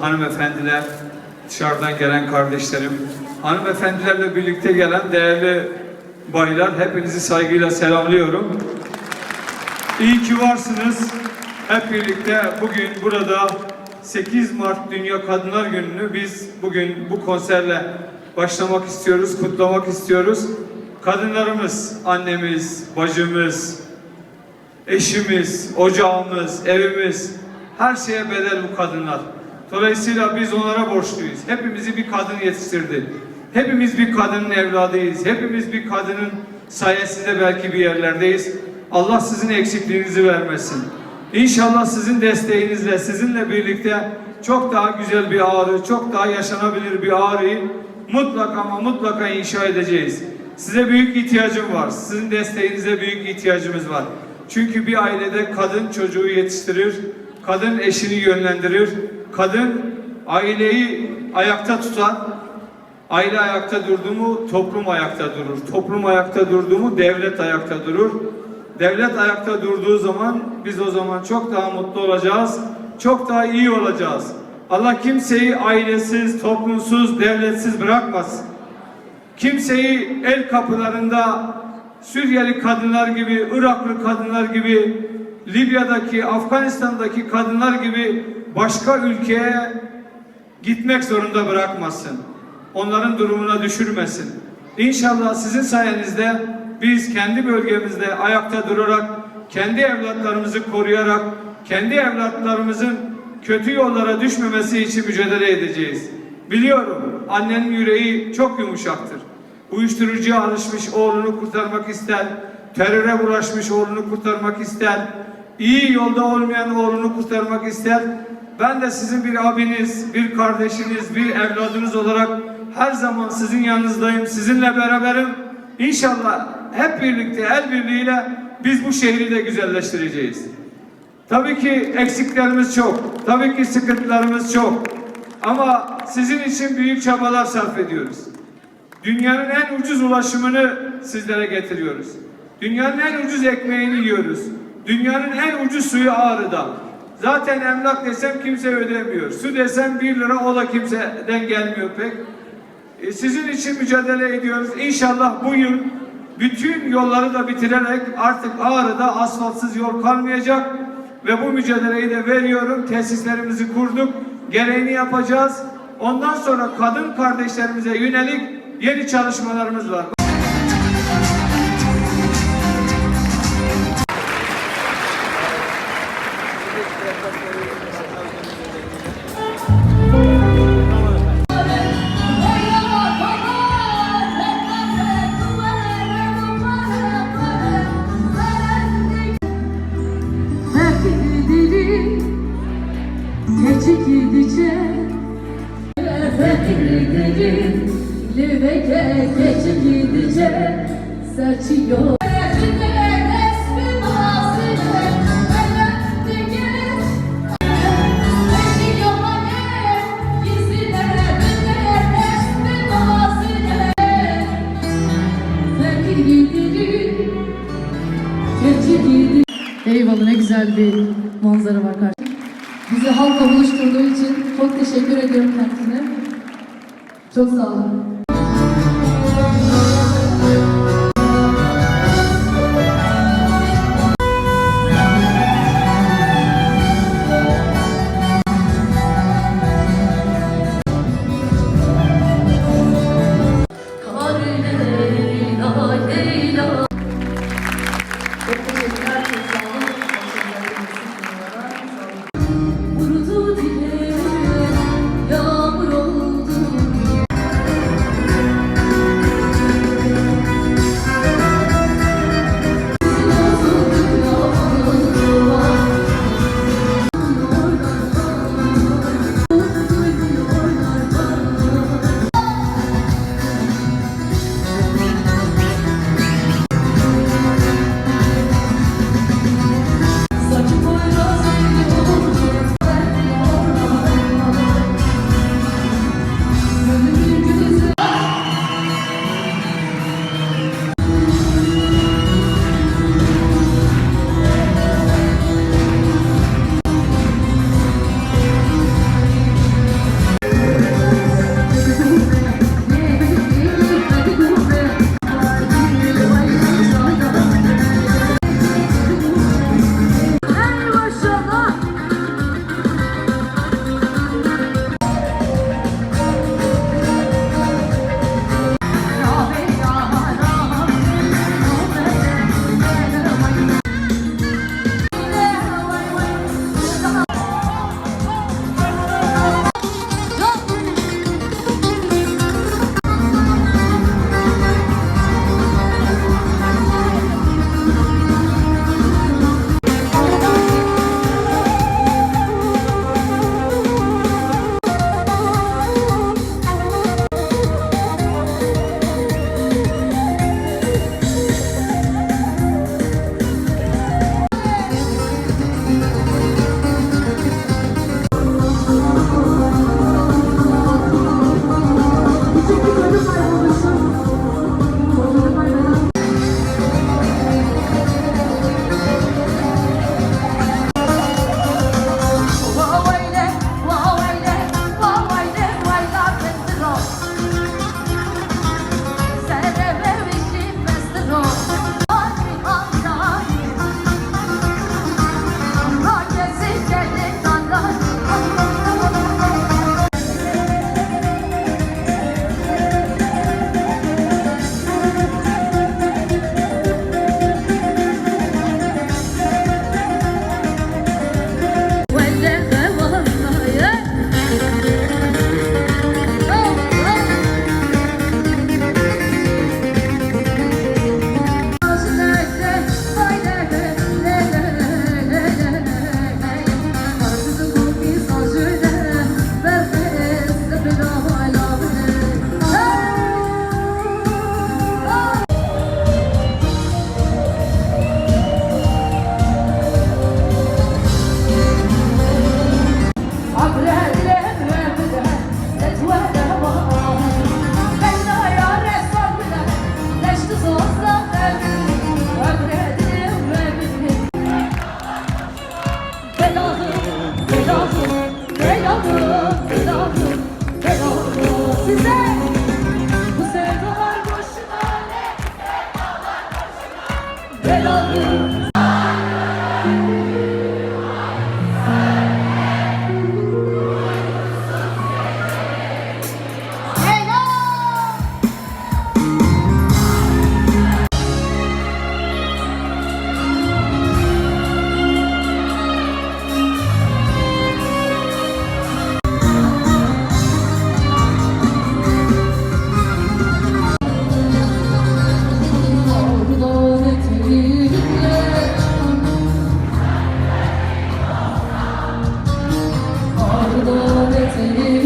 hanımefendiler, dışarıdan gelen kardeşlerim, hanımefendilerle birlikte gelen değerli baylar, hepinizi saygıyla selamlıyorum. İyi ki varsınız. Hep birlikte bugün burada 8 Mart Dünya Kadınlar Günü'nü biz bugün bu konserle başlamak istiyoruz, kutlamak istiyoruz. Kadınlarımız, annemiz, bacımız, eşimiz, ocağımız, evimiz, her şeye bedel bu kadınlar. Dolayısıyla biz onlara borçluyuz. Hepimizi bir kadın yetiştirdi. Hepimiz bir kadının evladıyız. Hepimiz bir kadının sayesinde belki bir yerlerdeyiz. Allah sizin eksikliğinizi vermesin. İnşallah sizin desteğinizle, sizinle birlikte çok daha güzel bir ağrı, çok daha yaşanabilir bir ağrıyı mutlaka ama mutlaka inşa edeceğiz. Size büyük ihtiyacım var. Sizin desteğinize büyük ihtiyacımız var. Çünkü bir ailede kadın çocuğu yetiştirir, kadın eşini yönlendirir, kadın aileyi ayakta tutar. Aile ayakta durdu mu toplum ayakta durur. Toplum ayakta durdu mu devlet ayakta durur. Devlet ayakta durduğu zaman biz o zaman çok daha mutlu olacağız. Çok daha iyi olacağız. Allah kimseyi ailesiz, toplumsuz, devletsiz bırakmasın. Kimseyi el kapılarında Suriyeli kadınlar gibi, Iraklı kadınlar gibi, Libya'daki, Afganistan'daki kadınlar gibi başka ülkeye gitmek zorunda bırakmasın. Onların durumuna düşürmesin. İnşallah sizin sayenizde biz kendi bölgemizde ayakta durarak, kendi evlatlarımızı koruyarak, kendi evlatlarımızın kötü yollara düşmemesi için mücadele edeceğiz. Biliyorum annenin yüreği çok yumuşaktır. Uyuşturucuya alışmış oğlunu kurtarmak ister, teröre bulaşmış oğlunu kurtarmak ister, iyi yolda olmayan oğlunu kurtarmak ister. Ben de sizin bir abiniz, bir kardeşiniz, bir evladınız olarak her zaman sizin yanınızdayım, sizinle beraberim. İnşallah hep birlikte, el birliğiyle biz bu şehri de güzelleştireceğiz. Tabii ki eksiklerimiz çok, tabii ki sıkıntılarımız çok. Ama sizin için büyük çabalar sarf ediyoruz. Dünyanın en ucuz ulaşımını sizlere getiriyoruz. Dünyanın en ucuz ekmeğini yiyoruz. Dünyanın en ucuz suyu Ağrı'da. Zaten emlak desem kimse ödemiyor. Su desem bir lira o da kimseden gelmiyor pek. E, sizin için mücadele ediyoruz. İnşallah bu yıl bütün yolları da bitirerek artık Ağrı'da asfaltsız yol kalmayacak ve bu mücadeleyi de veriyorum. Tesislerimizi kurduk. Gereğini yapacağız. Ondan sonra kadın kardeşlerimize yönelik yeni çalışmalarımız var. Saçıyor Eyvallah ne güzel bir manzara var karşımda. Bizi halkla buluşturduğu için çok teşekkür ediyorum kendisine. Çok sağ olun. I love you. to you.